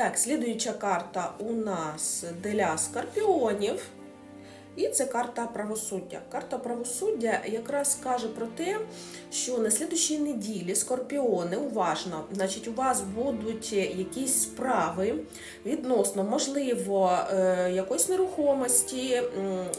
Так, слідуюча карта у нас для скорпіонів. І це карта правосуддя. Карта правосуддя якраз каже про те, що на слідущій неділі скорпіони уважно, значить, у вас будуть якісь справи відносно, можливо, е, якоїсь нерухомості,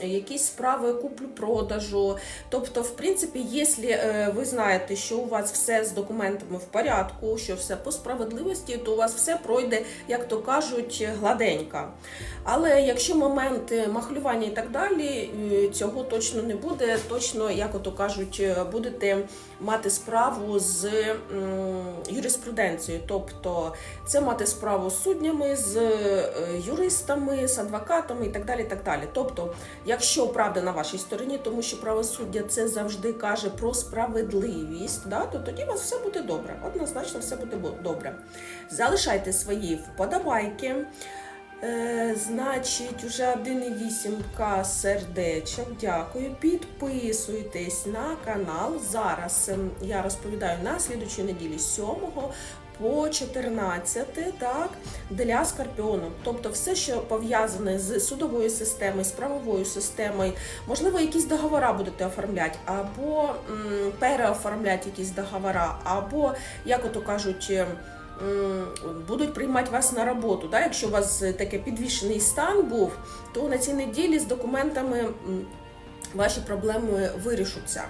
якісь справи куплю-продажу. Тобто, в принципі, якщо е, ви знаєте, що у вас все з документами в порядку, що все по справедливості, то у вас все пройде, як то кажуть, гладенько. Але якщо момент е, махлювання і так далі, е, цього точно не буде. Точно, як ото кажуть, е, будете мати справу з юриспруденцією. Тобто це мати справу з суднями, з е, юристами, з адвокатами і так далі. так далі. Тобто, якщо правда на вашій стороні, тому що правосуддя це завжди каже про справедливість, да, то тоді у вас все буде добре. Однозначно, все буде добре. Залишайте свої вподобайки. Е, значить, уже 1,8к сердечок. Дякую. Підписуйтесь на канал. Зараз ем, я розповідаю на слідучій неділі 7 по 14, так, для скорпіону. Тобто все, що пов'язане з судовою системою, з правовою системою, можливо, якісь договори будете оформляти, або м, переоформляти якісь договори, або, як ото кажуть, ем, будуть приймати вас на роботу. Да? Якщо у вас е, таке підвішений стан був, то на цій неділі з документами ваші проблеми вирішуться.